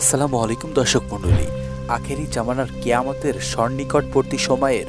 আসসালামু আলাইকুম দর্শক মণ্ডলী। আখেরি জামানার কেয়ামতের সন্নিকটবর্তী সময়ের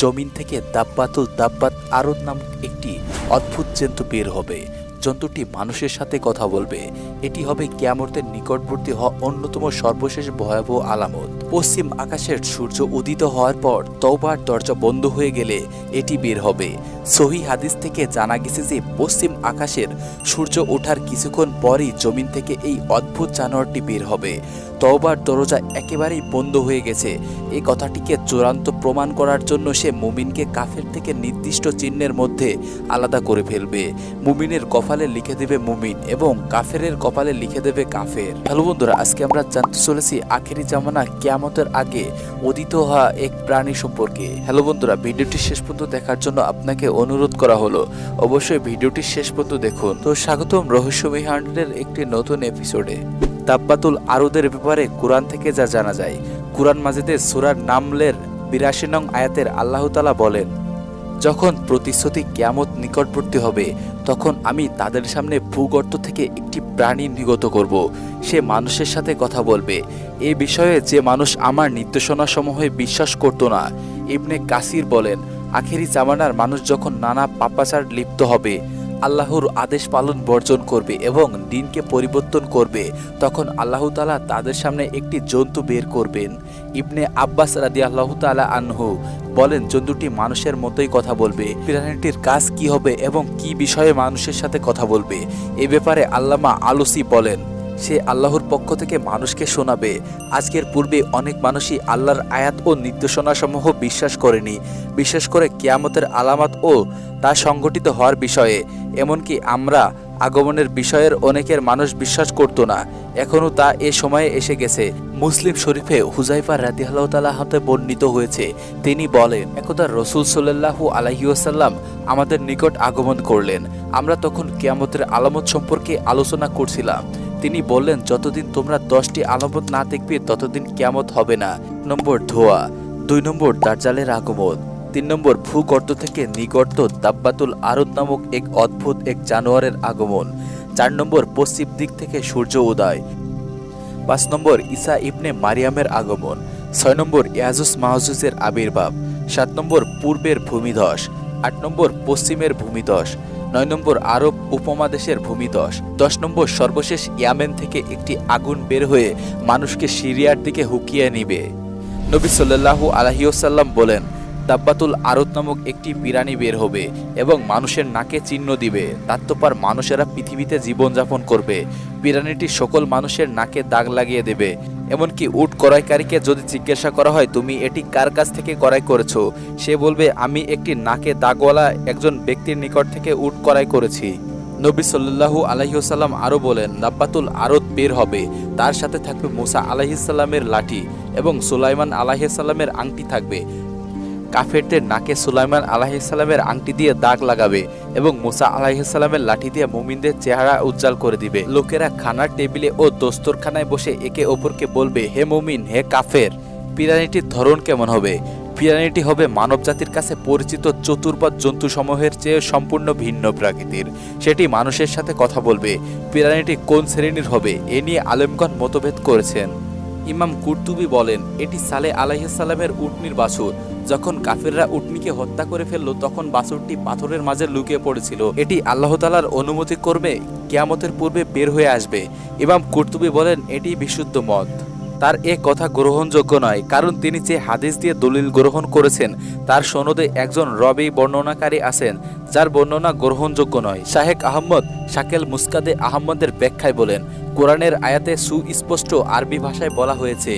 জমিন থেকে দাব্বাতুল দাব্বাত আরত নামক একটি অদ্ভুত জন্তু বের হবে। জন্তুটি মানুষের সাথে কথা বলবে। এটি হবে কেয়ামতের নিকটবর্তী হওয়া অন্যতম সর্বশেষ ভয়াবহ আলামত। পশ্চিম আকাশের সূর্য উদিত হওয়ার পর তওবার দরজা বন্ধ হয়ে গেলে এটি বের হবে। সহি হাদিস থেকে জানা গেছে যে পশ্চিম আকাশের সূর্য ওঠার কিছুক্ষণ পরই জমিন থেকে এই অদ্ভুত জানোয়ারটি বের হবে। তওবার দরজা একেবারেই বন্ধ হয়ে গেছে। এই কথাটিকে চূড়ান্ত প্রমাণ করার জন্য সে মুমিনকে কাফের থেকে নির্দিষ্ট চিহ্নের মধ্যে আলাদা করে ফেলবে। মুমিনের কপালে লিখে দেবে মুমিন এবং কাফেরের কপালে লিখে দেবে কাফের। হ্যালো বন্ধুরা, আজকে আমরা জানতে চলেছি আখেরি জামানা কেয়ামতের আগে উদিত হওয়া এক প্রাণী সম্পর্কে। হ্যালো বন্ধুরা, ভিডিওটি শেষ পর্যন্ত দেখার জন্য আপনাকে অনুরোধ করা হলো, অবশ্যই ভিডিওটি শেষ পর্যন্ত দেখুন। তো স্বাগতম রহস্য হান্ড্রেডের একটি নতুন এপিসোডে। তাব্বাতুল আরুদের ব্যাপারে কোরআন থেকে যা জানা যায়। কোরআন মাজিদের সুরার নামলের বিরাশি নং আয়াতের আল্লাহতালা বলেন যখন প্রতিশ্রুতি কেয়ামত নিকটবর্তী হবে, তখন আমি তাদের সামনে ভূগর্ত থেকে একটি প্রাণী নিগত করব। সে মানুষের সাথে কথা বলবে। এ বিষয়ে যে মানুষ আমার নির্দেশনাসমূহে বিশ্বাস করত না, ইবনে কাসির বলেন, আখেরি জামানার মানুষ যখন নানা পাপাচার লিপ্ত হবে আল্লাহর আদেশ পালন বর্জন করবে এবং দিনকে পরিবর্তন করবে, তখন আল্লাহ তালা তাদের সামনে একটি জন্তু বের করবেন। ইবনে আব্বাস রাদি আল্লাহ তালা আনহু বলেন, জন্তুটি মানুষের মতোই কথা বলবে। প্রাণীটির কাজ কি হবে এবং কি বিষয়ে মানুষের সাথে কথা বলবে? এ ব্যাপারে আল্লামা আলুসি বলেন সে আল্লাহর পক্ষ থেকে মানুষকে শোনাবে। আজকের পূর্বে অনেক মানুষই আল্লাহর আয়াত ও নির্দেশনাসমূহ বিশ্বাস করেনি, বিশেষ করে কিয়ামতের আলামত ও তা সংগঠিত হওয়ার বিষয়ে। এমনকি আমরা আগমনের বিষয়ের অনেকের মানুষ বিশ্বাস করত না এখনও তা এ সময়ে এসে গেছে। মুসলিম শরীফে হুজাইফা রাদিয়াল্লাহ তালা হাতে বর্ণিত হয়েছে, তিনি বলেন, একদা রসুল সাল্লাহু আলহিউসাল্লাম আমাদের নিকট আগমন করলেন। আমরা তখন কিয়ামতের আলামত সম্পর্কে আলোচনা করছিলাম। তিনি বললেন, যতদিন তোমরা দশটি আলামত না দেখবে, ততদিন কেয়ামত হবে না। নম্বর ধোয়া, দুই নম্বর দার্জালের আগমন, তিন নম্বর ভূগর্ত থেকে নিগর্ত দাব্বাতুল আরদ নামক এক অদ্ভুত এক জানোয়ারের আগমন, চার নম্বর পশ্চিম দিক থেকে সূর্য উদয়, পাঁচ নম্বর ঈসা ইবনে মারিয়ামের আগমন, ছয় নম্বর ইয়াজুস মাহজুজের আবির্ভাব, সাত নম্বর পূর্বের ভূমিধস, আট নম্বর পশ্চিমের ভূমিধস নয় নম্বর আরব উপমহাদেশের ভূমিদশ দশ নম্বর সর্বশেষ ইয়ামেন থেকে একটি আগুন বের হয়ে মানুষকে সিরিয়ার দিকে হুকিয়ে নিবে। নবী সাল্লাহু আলহিউসাল্লাম বলেন, দাব্বাতুল আরত নামক একটি পিরানি বের হবে এবং মানুষের নাকে চিহ্ন দিবে। তাত্তপার মানুষেরা পৃথিবীতে জীবনযাপন করবে। বিরানিটি সকল মানুষের নাকে দাগ লাগিয়ে দেবে। এমনকি উট করাইকারীকে যদি জিজ্ঞাসা করা হয়, তুমি এটি কার কাছ থেকে করাই করেছ? সে বলবে, আমি একটি নাকে দাগওয়ালা একজন ব্যক্তির নিকট থেকে উট করাই করেছি। নবী সাল্লাল্লাহু আলহিউসাল্লাম আরও বলেন, নাব্বাতুল আরত বের হবে। তার সাথে থাকবে মুসা আলাহিসাল্লামের লাঠি এবং সুলাইমান আলাহিসাল্লামের আংটি থাকবে। কাফেরদের নাকে সুলাইমান আলাহিসাল্লামের আংটি দিয়ে দাগ লাগাবে এবং মুসা আলাহিসাল্লামের লাঠি দিয়ে মুমিনদের চেহারা উজ্জ্বল করে দিবে। লোকেরা খানার টেবিলে ও দোস্তরখানায় বসে একে অপরকে বলবে, হে মুমিন, হে কাফের, পিরানিটির ধরন কেমন হবে? পিরানিটি হবে মানবজাতির কাছে পরিচিত চতুর্পাদ জন্তুসমূহের চেয়ে সম্পূর্ণ ভিন্ন প্রকৃতির। সেটি মানুষের সাথে কথা বলবে, পিরানিটি কোন শ্রেণির হবে? এ নিয়ে আলেমগণ মতভেদ করেছেন। ইমাম কুর্তুবি বলেন, এটি সালে আলাইসাল্লামের উটনির বাছুর। যখন কাফিররা উটনিকে হত্যা করে ফেলল, তখন বাছুরটি পাথরের মাঝে লুকিয়ে পড়েছিল। এটি আল্লাহ তালার অনুমতি করবে কেয়ামতের পূর্বে বের হয়ে আসবে। ইমাম কুর্তুবি বলেন, এটি বিশুদ্ধ মত তার এ কথা গ্রহণযোগ্য নয়, কারণ তিনি যে হাদিস দিয়ে দলিল গ্রহণ করেছেন, তার সনদে একজন রবি বর্ণনাকারী আছেন, যার বর্ণনা গ্রহণযোগ্য নয়। শাহেক আহম্মদ শাকেল মুস্কাদে আহম্মদের ব্যাখ্যায় বলেন, কোরআনের আয়াতে সুস্পষ্ট আরবি ভাষায় বলা হয়েছে,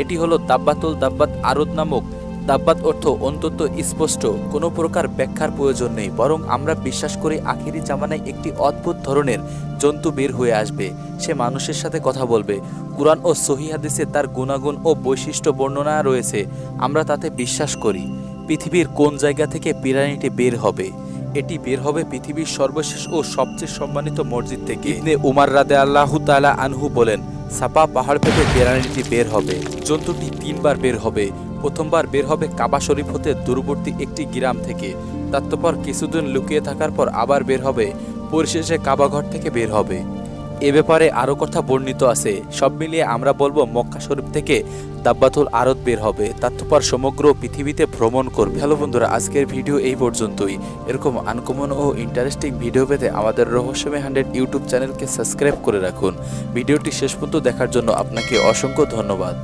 এটি হলো দাব্বাতুল দাব্বাত আরদ নামক দাব্বাত অর্থ অন্তত স্পষ্ট, কোনো প্রকার ব্যাখ্যার প্রয়োজন নেই, বরং আমরা বিশ্বাস করি আখেরি জামানায় একটি অদ্ভুত ধরনের জন্তু বের হয়ে আসবে। সে মানুষের সাথে কথা বলবে। কুরআন ও সহি হাদিসে তার গুণাগুণ ও বৈশিষ্ট্য বর্ণনা রয়েছে। আমরা তাতে বিশ্বাস করি, পৃথিবীর কোন জায়গা থেকে পিরানিটি বের হবে? এটি বের হবে পৃথিবীর সর্বশেষ ও সবচেয়ে সম্মানিত মসজিদ থেকে। ইবনে উমার রাদে আল্লাহ তালা আনহু বলেন, সাপা পাহাড় পেতে পিরানিটি বের হবে। জন্তুটি তিনবার বের হবে। প্রথমবার বের হবে কাবা শরীফ হতে দূরবর্তী একটি গ্রাম থেকে। তারপর কিছুদিন লুকিয়ে থাকার পর আবার বের হবে, পরিশেষে কাবাঘর থেকে বের হবে। এ ব্যাপারে আরও কথা বর্ণিত আছে। সব মিলিয়ে আমরা বলব, মক্কা শরীফ থেকে দাব্বাতুল আরত বের হবে। তাত্তপর সমগ্র পৃথিবীতে ভ্রমণ করবে। হ্যালো বন্ধুরা, আজকের ভিডিও এই পর্যন্তই। এরকম আনকমন ও ইন্টারেস্টিং ভিডিও পেতে আমাদের রহস্যময় হান্ড্রেড ইউটিউব চ্যানেলকে সাবস্ক্রাইব করে রাখুন। ভিডিওটি শেষ পর্যন্ত দেখার জন্য আপনাকে অসংখ্য ধন্যবাদ।